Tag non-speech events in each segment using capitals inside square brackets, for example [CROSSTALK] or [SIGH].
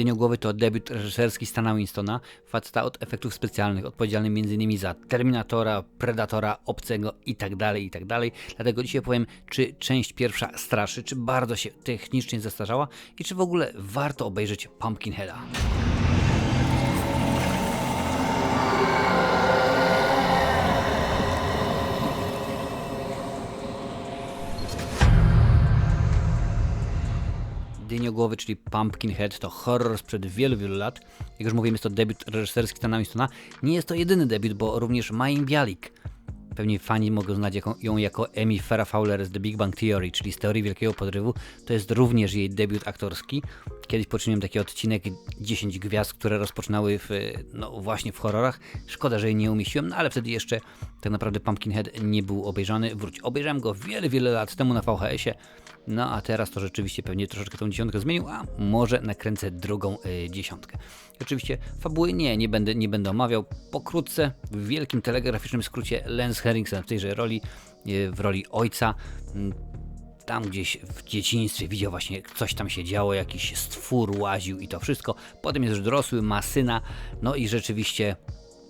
Dyniogłowy to debiut reżyserski Stana Winstona, faceta od efektów specjalnych, odpowiedzialny m.in. za Terminatora, Predatora, Obcego itd., itd. Dlatego dzisiaj powiem, czy część pierwsza straszy, czy bardzo się technicznie zestarzała i czy w ogóle warto obejrzeć Pumpkinheada. Dyniogłowy, czyli Pumpkinhead, to horror sprzed wielu, wielu lat. Jak już mówiłem, jest to debiut reżyserski Stana Winstona. Nie jest to jedyny debiut, bo również Maim Bialik. Pewnie fani mogą znać ją jako Amy Farrah Fowler z The Big Bang Theory, czyli z Teorii Wielkiego Podrywu. To jest również jej debiut aktorski. Kiedyś poczyniłem taki odcinek 10 gwiazd, które rozpoczynały w, no właśnie w horrorach. Szkoda, że jej nie umieściłem, no ale wtedy jeszcze tak naprawdę Pumpkinhead nie był obejrzany. Wróć, obejrzałem go wiele, wiele lat temu na VHS-ie. No a teraz to rzeczywiście pewnie troszeczkę tą dziesiątkę zmienił, a może nakręcę drugą y, dziesiątkę. Oczywiście fabuły nie, nie będę, nie będę omawiał. Pokrótce, w wielkim telegraficznym skrócie Lance Henriksen w tejże roli, y, w roli ojca. Mm, tam gdzieś w dzieciństwie widział właśnie coś tam się działo, jakiś stwór łaził i to wszystko. Potem jest już dorosły, ma syna, no i rzeczywiście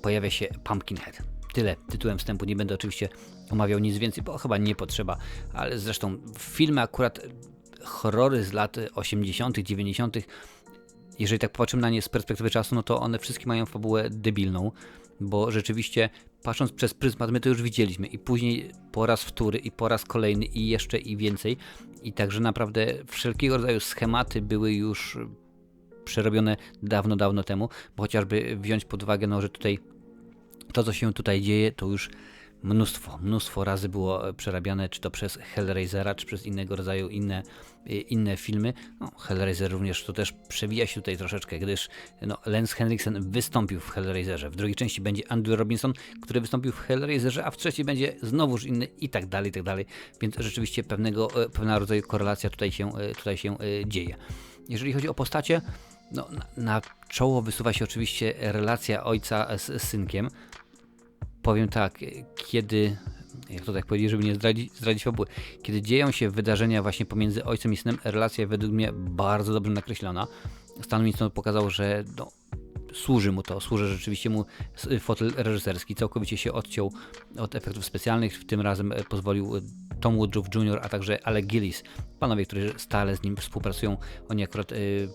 pojawia się Pumpkinhead. Tyle tytułem wstępu, nie będę oczywiście omawiał nic więcej, bo chyba nie potrzeba, ale zresztą filmy akurat horrory z lat 80., 90., jeżeli tak popatrzymy na nie z perspektywy czasu, no to one wszystkie mają fabułę debilną, bo rzeczywiście patrząc przez pryzmat, my to już widzieliśmy i później po raz wtóry i po raz kolejny i jeszcze i więcej. I także naprawdę wszelkiego rodzaju schematy były już przerobione dawno, dawno temu, bo chociażby wziąć pod uwagę, no, że tutaj to, co się tutaj dzieje, to już mnóstwo, mnóstwo razy było e, przerabiane, czy to przez Hellraisera, czy przez innego rodzaju inne, e, inne filmy. No, Hellraiser również to też przewija się tutaj troszeczkę, gdyż no, Lance Henriksen wystąpił w Hellraiserze. W drugiej części będzie Andrew Robinson, który wystąpił w Hellraiserze, a w trzeciej będzie znowuż inny i tak dalej, i tak dalej. Więc rzeczywiście pewnego, e, pewnego rodzaju korelacja tutaj się, tutaj się dzieje. Jeżeli chodzi o postacie, no, na, na czoło wysuwa się oczywiście relacja ojca z, z synkiem powiem tak, kiedy, jak to tak powiedzieć, żeby nie zdradzić, zdradzić fabuły, kiedy dzieją się wydarzenia właśnie pomiędzy ojcem i synem, relacja według mnie bardzo dobrze nakreślona. Stan Winston pokazał, że no, służy mu to, służy rzeczywiście mu fotel reżyserski, całkowicie się odciął od efektów specjalnych, w tym razem e, pozwolił e, Tom Woodruff Jr., a także Alec Gillis, panowie, którzy stale z nim współpracują, oni akurat y,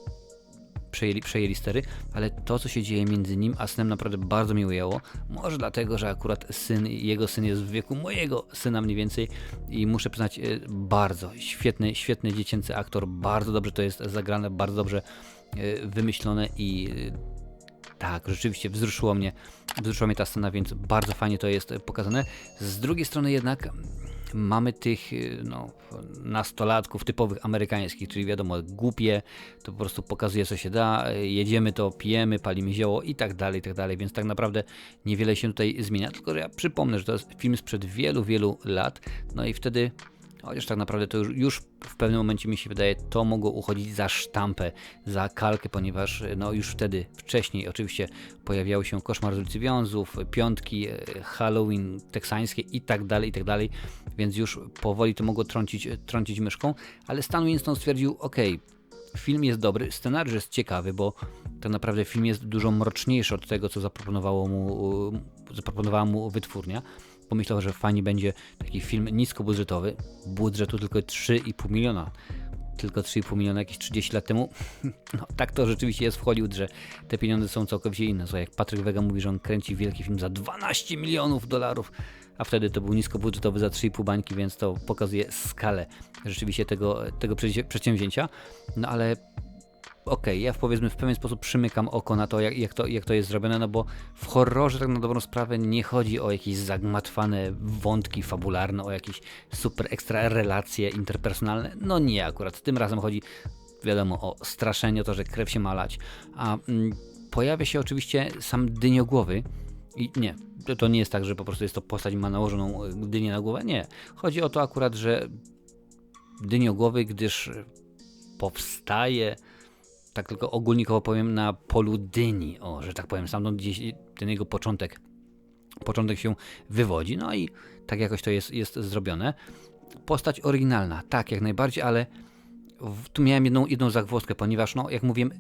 przejęli, przejęli stery, ale to, co się dzieje między nim a synem naprawdę bardzo mi ujęło. Może dlatego, że akurat syn, jego syn jest w wieku mojego syna mniej więcej i muszę przyznać, e, bardzo świetny, świetny dziecięcy aktor, bardzo dobrze to jest zagrane, bardzo dobrze e, wymyślone i e, tak, rzeczywiście wzruszyło mnie, wzruszyła mnie ta scena, więc bardzo fajnie to jest pokazane. Z drugiej strony jednak mamy tych y, no, nastolatków typowych amerykańskich, czyli wiadomo, głupie, to po prostu pokazuje co się da, jedziemy to, pijemy, palimy zioło i tak dalej, i tak dalej, więc tak naprawdę niewiele się tutaj zmienia, tylko ja przypomnę, że to jest film sprzed wielu, wielu lat, no i wtedy Chociaż tak naprawdę to już, w pewnym momencie mi się wydaje, to mogło uchodzić za sztampę, za kalkę, ponieważ no już wtedy, wcześniej oczywiście pojawiały się Koszmar z ulicy Wiązów, Piątki, e, Halloween teksańskie i tak dalej, i tak dalej, więc już powoli to mogło trącić, trącić myszką, ale Stan Winston stwierdził, ok, film jest dobry, scenariusz jest ciekawy, bo tak naprawdę film jest dużo mroczniejszy od tego, co zaproponowało mu, zaproponowała mu wytwórnia pomyślał, że fajnie będzie taki film niskobudżetowy, budżetu tylko 3,5 miliona. Tylko 3,5 miliona jakieś 30 lat temu. [LAUGHS] No tak to rzeczywiście jest w Hollywood, że te pieniądze są całkowicie inne. So, jak Patryk Wega mówi, że on kręci wielki film za 12 milionów dolarów, a wtedy to był niskobudżetowy za 3,5 bańki, więc to pokazuje skalę rzeczywiście tego, tego przedsięwzięcia. No ale okej, okay, ja powiedzmy w pewien sposób przymykam oko na to jak, jak to, jak to jest zrobione, no bo w horrorze tak na dobrą sprawę nie chodzi o jakieś zagmatwane wątki fabularne, o jakieś super ekstra relacje interpersonalne. No nie akurat. Tym razem chodzi, wiadomo, o straszenie, o to, że krew się malać. A mm, pojawia się oczywiście sam dyniogłowy, i nie, to nie jest tak, że po prostu jest to postać ma nałożoną e, dynię na głowę. Nie. Chodzi o to akurat, że dyniogłowy, gdyż powstaje tak tylko ogólnikowo powiem, na polu dyni. O, że tak powiem, stamtąd gdzieś ten jego początek, początek się wywodzi. No i tak jakoś to jest, jest zrobione. Postać oryginalna, tak, jak najbardziej, ale w, tu miałem jedną, jedną zagwozdkę, ponieważ, no, jak mówiłem,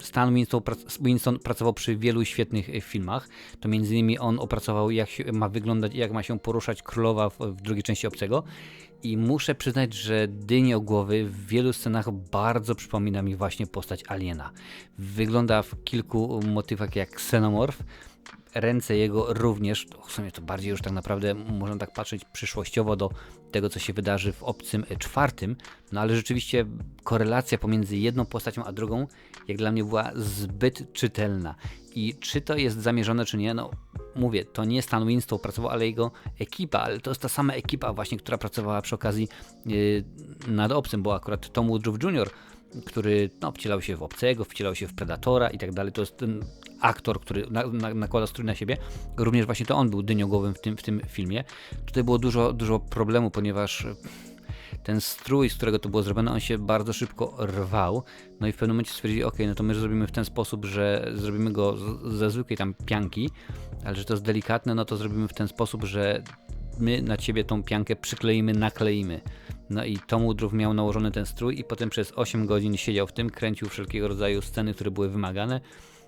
Stan Winston, Winston pracował przy wielu świetnych e, filmach. To między innymi on opracował, jak ma wyglądać, jak ma się poruszać królowa w, w drugiej części Obcego. I muszę przyznać, że dyniołowy w wielu scenach bardzo przypomina mi właśnie postać Aliena. Wygląda w kilku motywach jak ksenomorf. Ręce jego również, w sumie to bardziej już tak naprawdę można tak patrzeć przyszłościowo do tego, co się wydarzy w obcym czwartym, no ale rzeczywiście korelacja pomiędzy jedną postacią a drugą, jak dla mnie była zbyt czytelna. I czy to jest zamierzone, czy nie, no mówię, to nie Stan Winston pracował, ale jego ekipa, ale to jest ta sama ekipa właśnie, która pracowała przy okazji yy, nad obcym, bo akurat Tom Woodruff Jr., który no, wcielał się w obcego, wcielał się w Predatora i tak dalej, to jest ten aktor, który na, na, nakłada strój na siebie, również właśnie to on był dyniogłowym w tym, w tym filmie. Tutaj było dużo, dużo problemu, ponieważ ten strój, z którego to było zrobione, on się bardzo szybko rwał. No i w pewnym momencie stwierdzili, ok, no to my zrobimy w ten sposób, że zrobimy go ze zwykłej tam pianki, ale że to jest delikatne, no to zrobimy w ten sposób, że my na ciebie tą piankę przykleimy, nakleimy. No i Tom Woodruff miał nałożony ten strój i potem przez 8 godzin siedział w tym, kręcił wszelkiego rodzaju sceny, które były wymagane.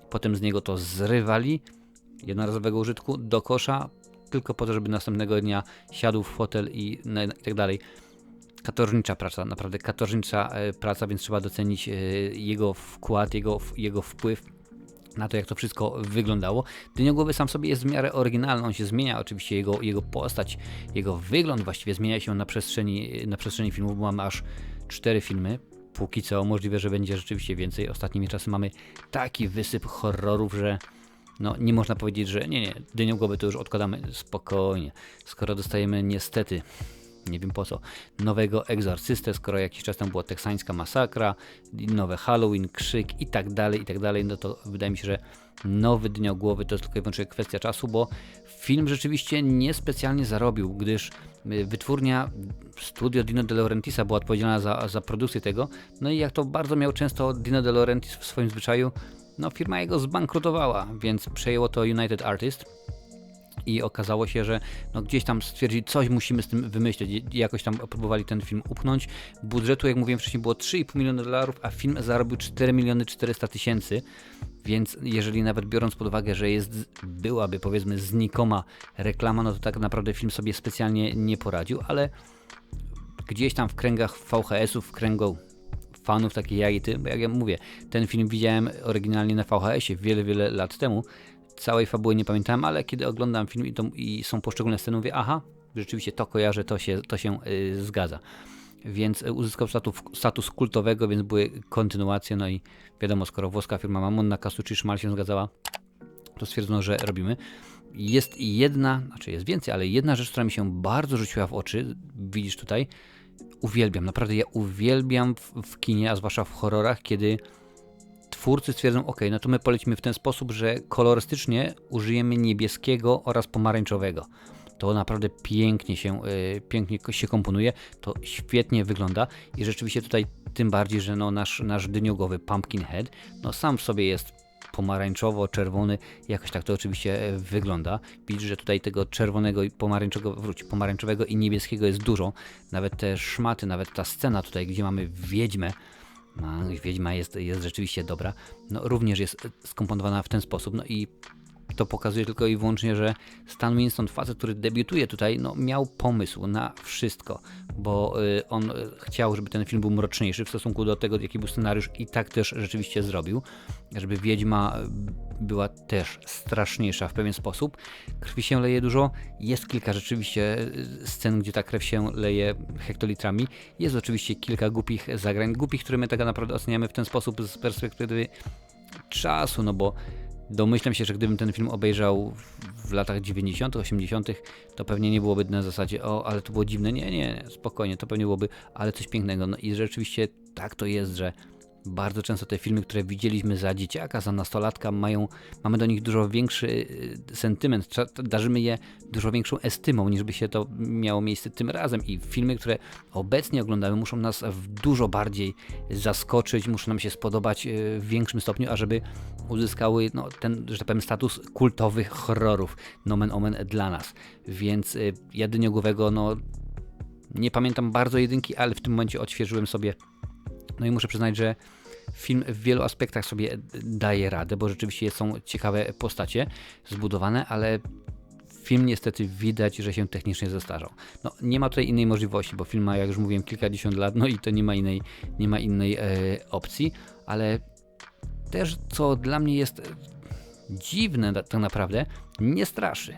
Potem z niego to zrywali, jednorazowego użytku, do kosza, tylko po to, żeby następnego dnia siadł w fotel i, i tak dalej katorżnicza praca, naprawdę katorżnicza e, praca, więc trzeba docenić e, jego wkład, jego, jego wpływ na to, jak to wszystko wyglądało. Dyniogłowy sam sobie jest w miarę oryginalny, on się zmienia, oczywiście jego, jego postać, jego wygląd właściwie zmienia się na przestrzeni, na przestrzeni filmów, mamy aż cztery filmy, póki co możliwe, że będzie rzeczywiście więcej. Ostatnimi czasy mamy taki wysyp horrorów, że no nie można powiedzieć, że nie, nie, dyniogłowy to już odkładamy spokojnie, skoro dostajemy niestety nie wiem po co, nowego Egzorcystę, skoro jakiś czas temu była teksańska masakra, nowe Halloween, krzyk i tak dalej, i tak dalej, no to wydaje mi się, że nowy Dniogłowy to tylko i wyłącznie kwestia czasu, bo film rzeczywiście niespecjalnie zarobił, gdyż y, wytwórnia studio Dino De Laurentisa była odpowiedzialna za, za produkcję tego, no i jak to bardzo miał często Dino De Laurentiis w swoim zwyczaju, no firma jego zbankrutowała, więc przejęło to United Artists, i okazało się, że no gdzieś tam stwierdzili, coś musimy z tym wymyślić. Jakoś tam próbowali ten film upchnąć. Budżetu, jak mówiłem wcześniej, było 3,5 miliona dolarów, a film zarobił 4 miliony 400 tysięcy. Więc jeżeli nawet biorąc pod uwagę, że jest, byłaby powiedzmy znikoma reklama, no to tak naprawdę film sobie specjalnie nie poradził, ale gdzieś tam w kręgach VHS-ów, w kręgu fanów takich jak i ty, bo jak ja mówię, ten film widziałem oryginalnie na VHS-ie wiele, wiele lat temu, całej fabuły nie pamiętałem, ale kiedy oglądam film i, to, i są poszczególne sceny, mówię, aha, rzeczywiście to kojarzę, to się, to się yy, zgadza. Więc uzyskał status, status kultowego, więc były kontynuacje, no i wiadomo, skoro włoska firma Mamon na Kasuchi Szmal się zgadzała, to stwierdzono, że robimy. Jest jedna, znaczy jest więcej, ale jedna rzecz, która mi się bardzo rzuciła w oczy, widzisz tutaj, uwielbiam, naprawdę ja uwielbiam w, w kinie, a zwłaszcza w horrorach, kiedy twórcy stwierdzą, ok, no to my polecimy w ten sposób, że kolorystycznie użyjemy niebieskiego oraz pomarańczowego. To naprawdę pięknie się, yy, pięknie się komponuje, to świetnie wygląda i rzeczywiście tutaj tym bardziej, że no nasz, nasz dyniogowy Pumpkinhead, no sam w sobie jest pomarańczowo-czerwony, jakoś tak to oczywiście e, wygląda. Widzisz, że tutaj tego czerwonego i pomarańczowego, wróć, pomarańczowego i niebieskiego jest dużo. Nawet te szmaty, nawet ta scena tutaj, gdzie mamy wiedźmę, no, Wiedźma jest, jest rzeczywiście dobra, no, również jest skomponowana w ten sposób. No i to pokazuje tylko i wyłącznie, że Stan Winston, facet, który debiutuje tutaj, no, miał pomysł na wszystko, bo y, on y, chciał, żeby ten film był mroczniejszy w stosunku do tego, jaki był scenariusz i tak też rzeczywiście zrobił, żeby Wiedźma była też straszniejsza w pewien sposób. Krwi się leje dużo, jest kilka rzeczywiście y, scen, gdzie ta krew się leje hektolitrami. Jest oczywiście kilka głupich zagrań, głupich, które my tak naprawdę oceniamy w ten sposób z perspektywy czasu, no bo Domyślam się, że gdybym ten film obejrzał w latach 90., 80., to pewnie nie byłoby na zasadzie, o, ale to było dziwne. Nie, nie, spokojnie, to pewnie byłoby, ale coś pięknego. No i rzeczywiście tak to jest, że bardzo często te filmy, które widzieliśmy za dzieciaka, za nastolatka, mają, mamy do nich dużo większy y, sentyment, darzymy je dużo większą estymą, niż by się to miało miejsce tym razem. I filmy, które obecnie oglądamy, muszą nas w dużo bardziej zaskoczyć, muszą nam się spodobać y, w większym stopniu, ażeby uzyskały no, ten, że tak powiem, status kultowych horrorów, nomen omen dla nas. Więc y, jedyniogłowego, no nie pamiętam bardzo jedynki, ale w tym momencie odświeżyłem sobie no i muszę przyznać, że film w wielu aspektach sobie daje radę, bo rzeczywiście są ciekawe postacie zbudowane, ale film niestety widać, że się technicznie zestarzał. No, nie ma tutaj innej możliwości, bo film ma, jak już mówiłem, kilkadziesiąt lat, no i to nie ma innej, nie ma innej e, opcji, ale też, co dla mnie jest dziwne tak naprawdę, nie straszy.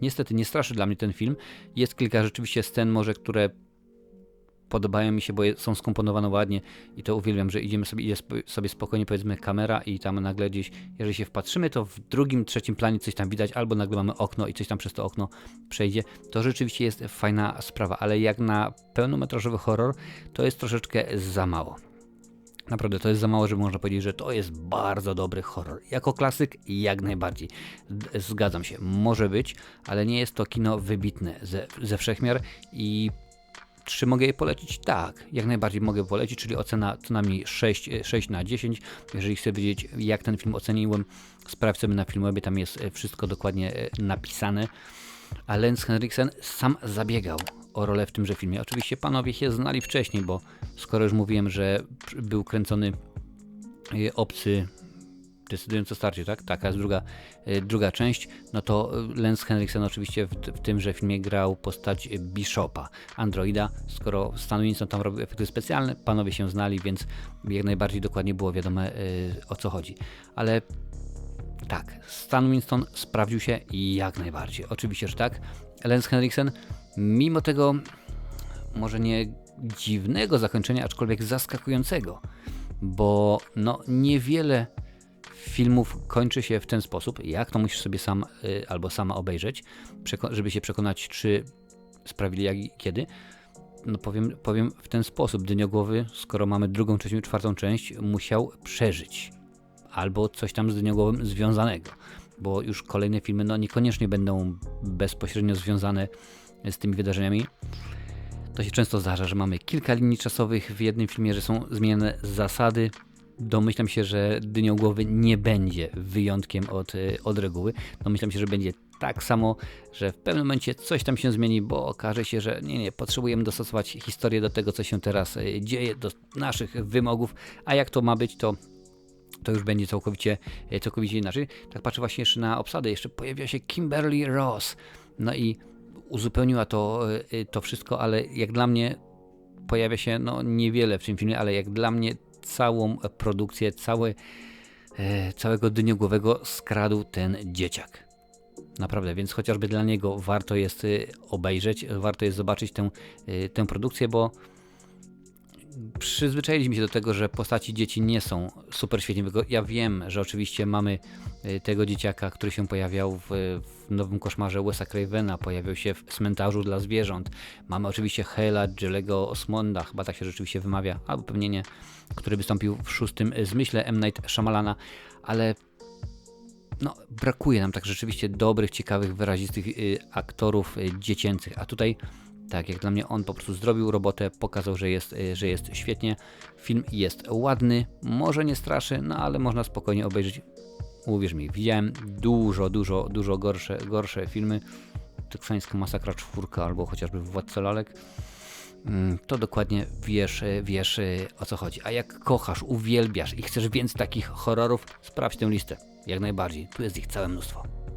Niestety nie straszy dla mnie ten film. Jest kilka rzeczywiście scen może, które podobają mi się, bo są skomponowane ładnie i to uwielbiam, że idziemy sobie, idzie sobie spokojnie powiedzmy kamera i tam nagle gdzieś, jeżeli się wpatrzymy, to w drugim, trzecim planie coś tam widać, albo nagle mamy okno i coś tam przez to okno przejdzie. To rzeczywiście jest fajna sprawa, ale jak na pełnometrażowy horror, to jest troszeczkę za mało. Naprawdę, to jest za mało, żeby można powiedzieć, że to jest bardzo dobry horror. Jako klasyk, jak najbardziej. Zgadzam się, może być, ale nie jest to kino wybitne ze, ze wszechmiar i czy mogę je polecić? Tak, jak najbardziej mogę polecić, czyli ocena co najmniej 6, e, 6 na 10. Jeżeli chcę wiedzieć, jak ten film oceniłem, sprawdź sobie na Filmwebie, tam jest e, wszystko dokładnie e, napisane. A Lance Henriksen sam zabiegał o rolę w tymże filmie. Oczywiście panowie się znali wcześniej, bo skoro już mówiłem, że był kręcony e, obcy decydująco starcie, tak? Taka jest druga, e, druga część. No to e, Lance Henriksen oczywiście w, w tymże filmie grał postać Bishopa, androida. Skoro Stan Winston tam robił efekty specjalne, panowie się znali, więc jak najbardziej dokładnie było wiadomo e, o co chodzi. Ale tak, Stan Winston sprawdził się jak najbardziej. Oczywiście, że tak. Lance Henriksen, mimo tego może nie dziwnego zakończenia, aczkolwiek zaskakującego, bo no niewiele filmów kończy się w ten sposób, jak to musisz sobie sam y, albo sama obejrzeć, żeby się przekonać, czy sprawili jak i kiedy. No powiem, powiem w ten sposób, Dyniogłowy, skoro mamy drugą, trzecią, czwartą część, musiał przeżyć. Albo coś tam z Dyniogłowym związanego, bo już kolejne filmy no niekoniecznie będą bezpośrednio związane z tymi wydarzeniami. To się często zdarza, że mamy kilka linii czasowych w jednym filmie, że są zmieniane zasady. Domyślam się, że Dyniogłowy nie będzie wyjątkiem od, y, od reguły. Domyślam się, że będzie tak samo, że w pewnym momencie coś tam się zmieni, bo okaże się, że nie, nie, potrzebujemy dostosować historię do tego, co się teraz y, dzieje, do naszych wymogów, a jak to ma być, to to już będzie całkowicie, e, całkowicie inaczej. Tak patrzę właśnie jeszcze na obsadę, jeszcze pojawia się Kimberly Ross. No i uzupełniła to, e, to wszystko, ale jak dla mnie pojawia się no niewiele w tym filmie, ale jak dla mnie całą produkcję, cały, e, całego dyniogłowego skradł ten dzieciak. Naprawdę, więc chociażby dla niego warto jest e, obejrzeć, warto jest zobaczyć tę, e, tę produkcję, bo przyzwyczailiśmy się do tego, że postaci dzieci nie są super świetnie Ja wiem, że oczywiście mamy y, tego dzieciaka, który się pojawiał w, w nowym koszmarze Wesa Cravena, pojawiał się w cmentarzu dla zwierząt. Mamy oczywiście Hela Jelego Osmonda, chyba tak się rzeczywiście wymawia, albo pewnie nie, który wystąpił w szóstym zmyśle M. Night Shyamalana, ale no, brakuje nam tak rzeczywiście dobrych, ciekawych, wyrazistych y, aktorów y, dziecięcych, a tutaj tak, jak dla mnie on po prostu zrobił robotę, pokazał, że jest, y, że jest świetnie. Film jest ładny, może nie straszy, no ale można spokojnie obejrzeć. Uwierz mi, widziałem dużo, dużo, dużo gorsze, gorsze filmy. Teksańska Masakra czwórka albo chociażby Władca Lalek. Mm, To dokładnie wiesz, y, wiesz y, o co chodzi. A jak kochasz, uwielbiasz i chcesz więcej takich horrorów, sprawdź tę listę. Jak najbardziej. Tu jest ich całe mnóstwo.